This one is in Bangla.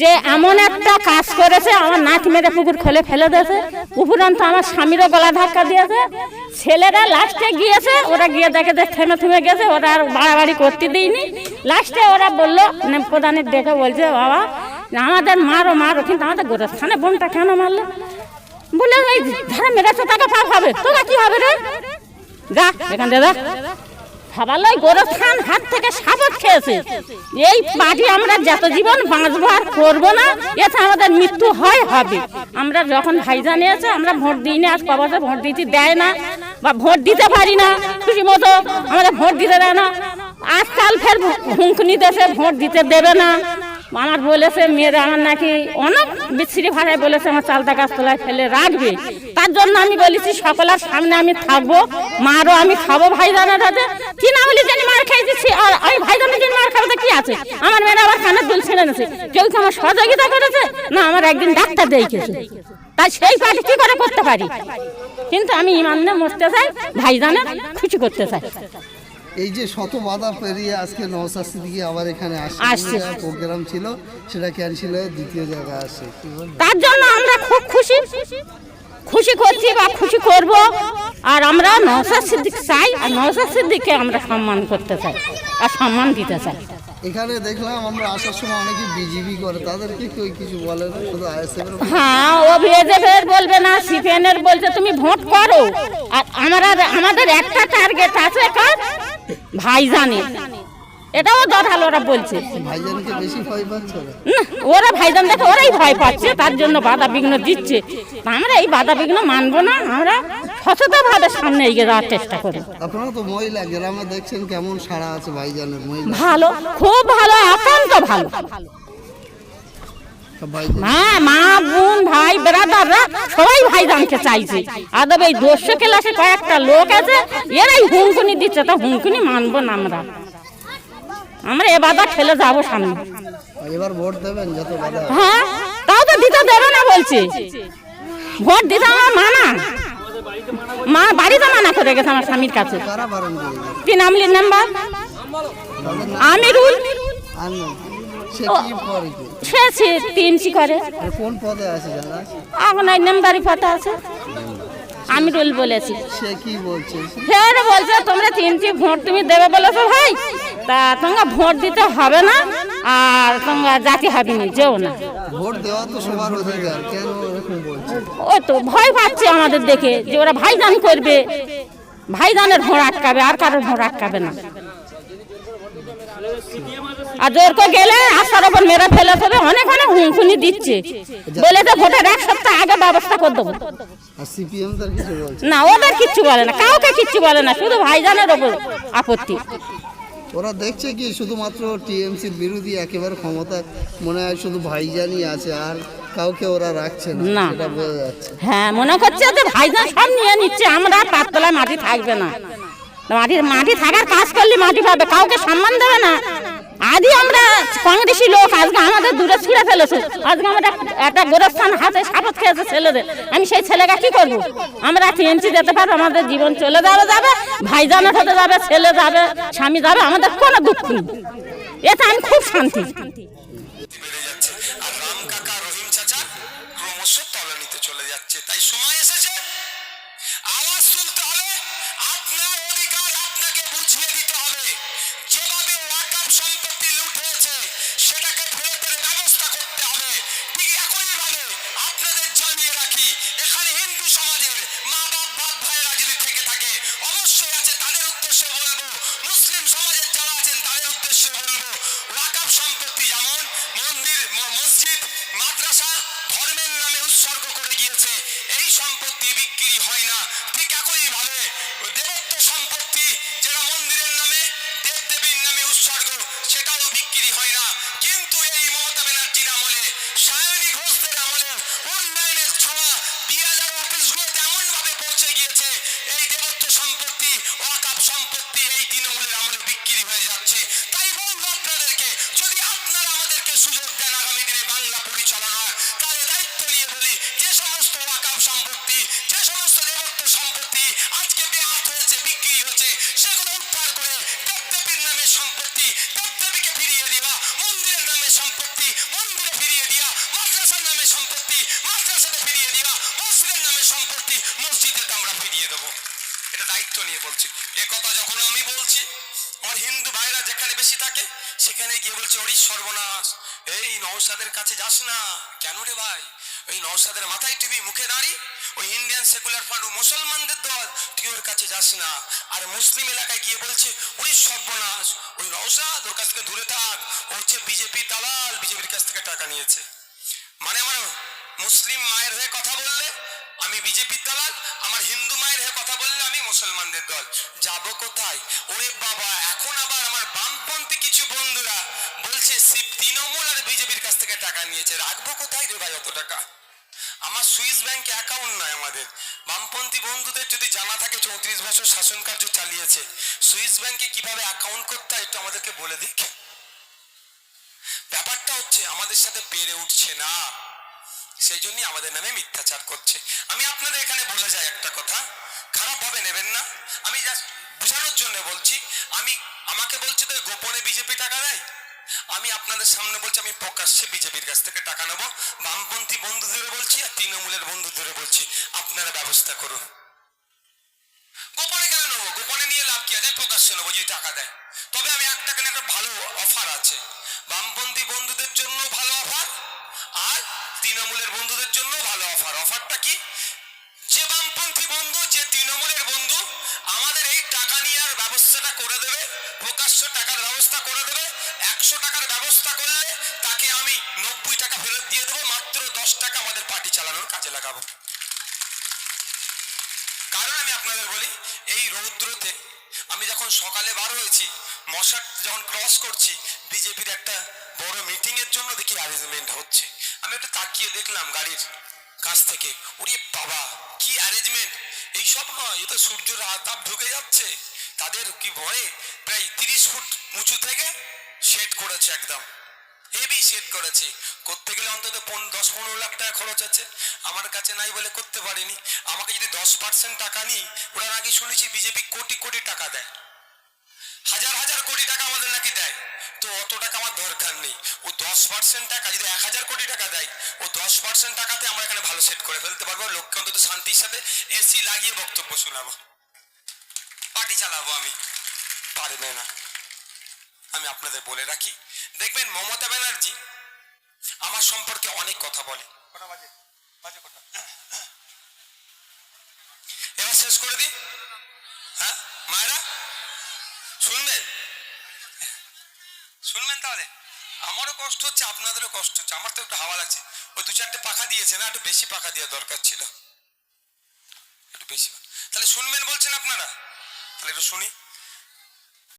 যে এমন একটা কাজ করেছে, আমার নাচ মেরে পুকুর খোলে ফেলে দিয়েছে। উপরন্ত আমার স্বামীরও গলা ধাক্কা দিয়েছে। ছেলেরা লাস্টে গিয়েছে, ওরা গিয়ে দেখে দেখ থেমে থেমে গেছে, ওরা আর বাড়াবাড়ি করতে দিইনি লাস্টে ওরা বলল মানে প্রধানের ডেকে বলছে, বাবা, আমাদের মারো মারো, কিন্তু আমাদের গোরস্থানে বোনটা কেন মারলো? বলে, ওই ধারা মেরেছে তাকে পাপ হবে। তোরা কি হবে রে? যা, এখান থেকে ভাবালয় গোরস্থান হাত থেকে সাপত খেয়েছে। এই মাটি আমরা যত জীবন বাঁচবো আর করব না, এতে আমাদের মৃত্যু হয় হবে। আমরা যখন ভাইজান এসে আমরা ভোট দিই না, আজ ক ভোট দিতে দেয় না বা ভোট দিতে পারি না, খুশি মতো আমাদের ভোট দিতে দেয় না। আজকাল ফের হুঁকনি দেশে ভোট দিতে দেবে না। আমার বলেছে, মেয়েরা আমার নাকি অনেক বিচ্ছিরি ভাড়ায় বলেছে, আমার চালতা গাছতলায় ফেলে রাখবে। তার জন্য আমি বলেছি, সকলের সামনে আমি থাকব মারও আমি খাব ভাইজানের হাতে কি না বলি জানি মার খাই দিচ্ছি আর আমি ভাইজানের জন্য মার খাব কি আছে? আমার মেয়েরা আবার কানের দুল ছেড়ে নিয়েছে কেউ কি আমার সহযোগিতা করেছে? না, আমার একদিন ডাক্তার দেখেছে তাই সেই পার্টি কি করে করতে পারি? কিন্তু আমি ইমানে মরতে চাই, ভাইজানের খুশি করতে চাই। এই যে শত বাধা পেরিয়ে আজকে নওসাদ সিদ্দিকি আবার এখানে আসছে। প্রোগ্রাম ছিল সেটা ক্যান্সেল হয়ে দ্বিতীয় জায়গায় আসে তার জন্য আমরা খুব খুশি। খুশি করছি বা খুশি করব। আর আমরা নওসাদ সিদ্দিক চাই আর নওসাদ সিদ্দিককে আমরা সম্মান করতে চাই আর সম্মান দিতে চাই। এখানে দেখলাম আমরা আসার সময় অনেকে বিজিবি করে তাদেরকে কেউ কিছু বলে না শুধু আইএসএফ হ্যাঁ ও বিজেপির বলবে না সিপিএনের বলছে তুমি ভোট করো। আর আমরা আমাদের একটা টার্গেট আছে কার? ভাইজানের। এটাও ওরা বলছে। ওরা ভাইজান দেখে ওরাই ভয় পাচ্ছে তার জন্য বাধা বিঘ্ন দিচ্ছে। আমরা এই বাধা বিঘ্ন মানবো না আমরা সামনে এগিয়ে যাওয়ার চেষ্টা করি আপনারা তো মহিলা গ্রামে দেখছেন কেমন সাড়া আছে ভাইজানের মহিলা। ভালো খুব ভালো একান্ত ভালো। মা মা বোন ভাই সবাই ভাই ভাইজানকে চাইছে। আদব এই দস্য ক্লাসে কয়েকটা লোক আছে এরাই হুমকুনি দিচ্ছে তা হুমকুনি মানবো না আমরা। আমরা এ বাধা ঠেলে যাব সামনে। এবার ভোট দেবেন যত হ্যাঁ তাও তো দিতে দেবে না বলছে। ভোট দিতে আমার মানা। মা বাড়িতে মানা করে গেছে আমার স্বামীর কাছে। তিন আমলির নাম্বার? আমিরুল। সে কি করে কি সে সে করে কোন পদে আছে জানা? আছে? এখন ওই নাম্বারই পাতা আছে। আমিরুল বলেছি। সে কি বলছে? ফের বলছে তোমরা তিনটি ভোট তুমি দেবে বলেছ ভাই। তা তোমরা ভোট দিতে হবে না আর তোমরা জাতি হবে না যেও না। ভোট দেওয়া তো সবার অধিকার কেন এরকম বলছে? ওই তো ভয় পাচ্ছে আমাদের দেখে যে ওরা ভাইজান করবে। ভাইজানের ভোট আটকাবে আর কারোর ভোট আটকাবে না। আর জোর করে গেলে আসার ওপর মেরে ফেলে ফেলে অনেক অনেক দিচ্ছে। বলে যে ভোটের এক সপ্তাহ আগে ব্যবস্থা করে দেবো। না ওদের কিচ্ছু বলে না কাউকে কিচ্ছু বলে না শুধু ভাইজানের ওপর আপত্তি। ওরা দেখছে কি শুধুমাত্র টিএমসির বিরোধী একেবারে মনে হয় শুধু ভাইজানই আছে আর কাউকে ওরা রাখছে না হ্যাঁ মনে করছে যে ভাইজান সব নিয়ে নিচ্ছে আমরা মাটি থাকবে না। মাটি মাটি থাকার কাজ করলে মাটি পাবে কাউকে সম্মান দেবে না। আদি আমরা কংগ্রেসি লোক, আজকে আমাদের দূরে ছিঁড়ে ফেলেছে। আজকে আমরা একটা গোরস্থান হাতে সাপত খেয়েছে ছেলেদের। আমি সেই ছেলেকে কি করব? আমরা টিএমসি যেতে পারব, আমাদের জীবন চলে যাবে যাবে ভাইজানের হতে যাবে, ছেলে যাবে, স্বামী যাবে, আমাদের কোনো দুঃখ নেই। এতে আমি খুব শান্তি। চলে যাচ্ছে, তাই সময় এসেছে। বলছি। এ কথা যখন আমি বলছি, আমার হিন্দু ভাইরা যেখানে বেশি থাকে, সেখানে গিয়ে বলছে ওরি সর্বনাশ, এই নৌসাদের কাছে যাস না। কেন রে ভাই? ওই নৌসাদের মাথায় টিভি, মুখে দাঁড়ি ওই ইন্ডিয়ান সেকুলার ফান্ড মুসলমানদের দল, তুই ওর কাছে যাস না। আর মুসলিম এলাকায় গিয়ে বলছে ওই সর্বনাশ, ওই নৌসাদ ওর কাছ থেকে দূরে থাক, ও হচ্ছে বিজেপি দালাল, বিজেপির কাছ থেকে টাকা নিয়েছে। মানে আমার মুসলিম মায়ের হয়ে কথা বললে আমি বিজেপির দালাল আমার হিন্দু মায়ের হয়ে কথা বললে আমি মুসলমানদের দল। যাব কোথায়? ওরে বাবা, এখন আবার আমার বামপন্থী কিছু বন্ধুরা বলছে শিব তৃণমূল আর বিজেপির কাছ থেকে টাকা নিয়েছে। রাখব কোথায় রে ভাই অত টাকা? আমার সুইস ব্যাংকে অ্যাকাউন্ট নয় আমাদের। বামপন্থী বন্ধুদের যদি জানা থাকে, চৌত্রিশ বছর শাসন কার্য চালিয়েছে। সুইস ব্যাংকে কীভাবে অ্যাকাউন্ট করতে হয় একটু আমাদেরকে বলে দিক। ব্যাপারটা হচ্ছে, আমাদের সাথে পেরে উঠছে না। সেই জন্যই আমাদের নামে মিথ্যাচার করছে। আমি আপনাদের এখানে বলে যাই একটা কথা। খারাপ ভাবে নেবেন না। আমি জাস্ট বোঝানোর জন্য বলছি, আমি, আমাকে বলছি তো গোপনে বিজেপি টাকা দেয়? আমি আপনাদের সামনে বলছি, আমি প্রকাশ্যে বিজেপির কাছ থেকে টাকা নেব। বামপন্থী বন্ধুদের বলছি আর তৃণমূলের বন্ধুদের বলছি, আপনারা ব্যবস্থা করুন। গোপনে কেন নেব? গোপনে নিয়ে লাভ কি? আছে প্রকাশ্যে নেব যদি টাকা দেয়। তবে আমি একটা কেন একটা ভালো অফার আছে। বামপন্থী বন্ধুদের জন্য ভালো অফার আর তৃণমূলের বন্ধুদের জন্য ভালো অফার। অফারটা কি? যে বামপন্থী বন্ধু, যে তৃণমূলের বন্ধু, আমাদের এই টাকা নেওয়ার ব্যবস্থাটা করে দেবে, প্রকাশ্য টাকার ব্যবস্থা করে দেবে, একশো টাকার ব্যবস্থা করলে তাকে আমি নব্বই টাকা ফেরত দিয়ে দেবো, মাত্র দশ টাকা আমাদের পার্টি চালানোর কাজে লাগাবো। কারণ আমি আপনাদের বলি, এই রৌদ্রতে আমি যখন সকালে বার হয়েছি, মশার যখন ক্রস করছি, বিজেপির একটা বড় মিটিং এর জন্য দেখি অ্যারেঞ্জমেন্ট হচ্ছে। আমি একটু তাকিয়ে দেখলাম গাড়ির কাছ থেকে। ওরে বাবা, কি অ্যারেঞ্জমেন্ট এইসব নয়, এ তো সূর্যের তাপ ঢুকে যাচ্ছে। তাদের কি ভয়ে প্রায় তিরিশ ফুট উঁচু থেকে শেড করেছে একদম। হেভি সেট করেছে। করতে গেলে অন্তত দশ পনেরো লাখ টাকা খরচ আছে। আমার কাছে নাই বলে করতে পারিনি। আমাকে যদি দশ পার্সেন্ট টাকা নিই ওরা নাকি শুনেছি, বিজেপি কোটি কোটি টাকা দেয়। হাজার হাজার কোটি টাকা আমাদের তো অত টাকা আমার দরকার নেই। ও দশ পার্সেন্ট টাকা, যদি এক হাজার কোটি টাকা দেয়, ও দশ পার্সেন্ট টাকাতে আমরা এখানে ভালো সেট করে ফেলতে পারব। লোককে অন্তত শান্তির সাথে এসি লাগিয়ে বক্তব্য শোনাবো। পার্টি চালাবো আমি। পারবে না। আমি আপনাদের বলে রাখি। দেখবেন মমতা ব্যানার্জি আমার সম্পর্কে অনেক কথা বলে। এবার শেষ করে দিই। হ্যাঁ? মায়েরা? শুনবেন? শুনবেন তাহলে? আমারও কষ্ট হচ্ছে, আপনাদেরও কষ্ট হচ্ছে। আমার তো একটু হাওয়া লাগছে। ওই দু চারটে পাখা দিয়েছে না? একটু বেশি পাখা দেওয়া দরকার ছিল। একটু বেশি তাহলে শুনবেন বলছেন আপনারা? তাহলে একটু শুনি।